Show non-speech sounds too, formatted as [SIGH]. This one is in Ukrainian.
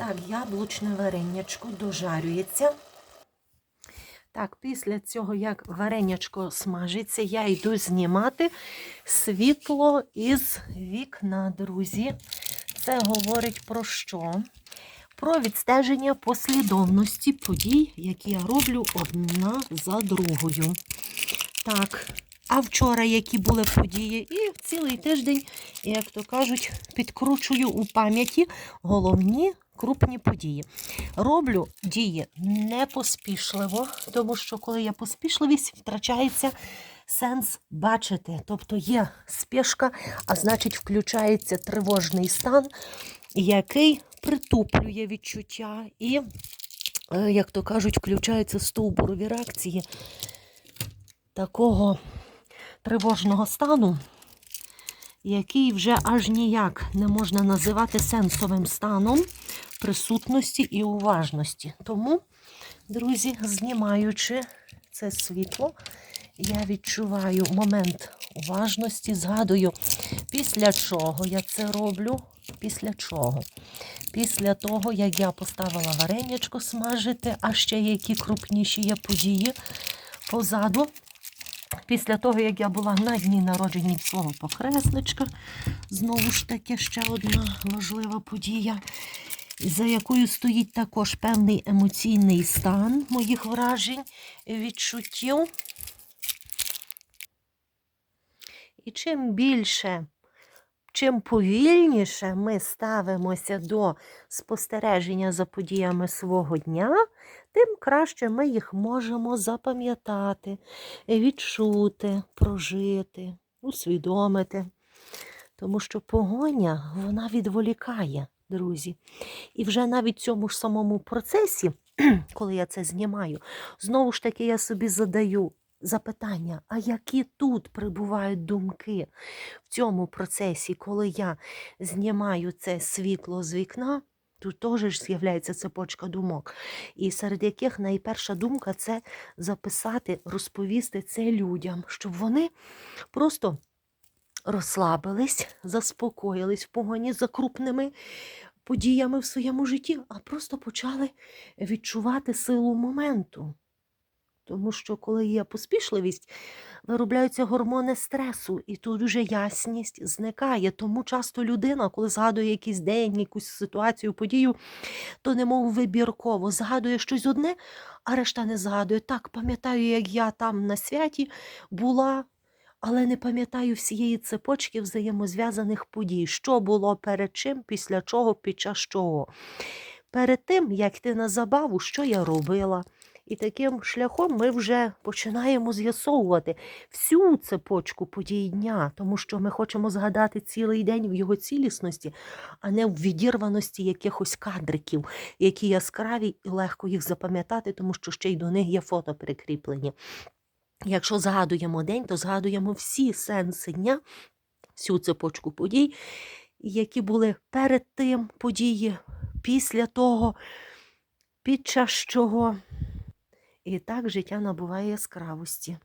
Так, яблучне варенячко дожарюється. Так, після цього, як варенячко смажиться, я йду знімати світло із вікна, друзі. Це говорить про що? Про відстеження послідовності подій, які я роблю одна за другою. Так, а вчора які були події, і цілий тиждень, як то кажуть, підкручую у пам'яті головні крупні події. Роблю дії не поспішливо, тому що коли є поспішливість, втрачається сенс бачити. Тобто є спешка, а значить, включається тривожний стан, який притуплює відчуття і, е, як то кажуть, включаються стовбурові реакції такого тривожного стану, який вже аж ніяк не можна називати сенсовим станом присутності і уважності. Тому, друзі, знімаючи це світло, я відчуваю момент уважності, згадую, після чого я це роблю. Після чого? Після того, як я поставила варенячко смажити, а ще які крупніші є події позаду. Після того, як я була на дні народження свого покресличка, знову ж таки ще одна важлива подія, за якою стоїть також певний емоційний стан моїх вражень, відчуттів. І чим більше, чим повільніше ми ставимося до спостереження за подіями свого дня, тим краще ми їх можемо запам'ятати, відчути, прожити, усвідомити. Тому що погоня вона відволікає, друзі. І вже навіть в цьому ж самому процесі, [CLEARS THROAT] коли я це знімаю, знову ж таки я собі задаю запитання, а які тут прибувають думки в цьому процесі, коли я знімаю це світло з вікна, тут теж з'являється цепочка думок, і серед яких найперша думка це записати, розповісти це людям, щоб вони просто розслабились, заспокоїлись в погоні за крупними подіями в своєму житті, а просто почали відчувати силу моменту. Тому що, коли є поспішливість, виробляються гормони стресу, і тут вже ясність зникає. Тому часто людина, коли згадує якийсь день, якусь ситуацію, подію, то немов вибірково згадує щось одне, а решта не згадує. Так, пам'ятаю, як я там на святі була, але не пам'ятаю всієї цепочки взаємозв'язаних подій, що було перед чим, після чого, під час чого. Перед тим, як йти на забаву, що я робила. І таким шляхом ми вже починаємо з'ясовувати всю цепочку подій дня, тому що ми хочемо згадати цілий день в його цілісності, а не в відірваності якихось кадриків, які яскраві і легко їх запам'ятати, тому що ще й до них є фото прикріплені. Якщо згадуємо день, то згадуємо всі сенси дня, всю цепочку подій, які були перед тим події, після того, під час чого. І так життя набуває яскравості.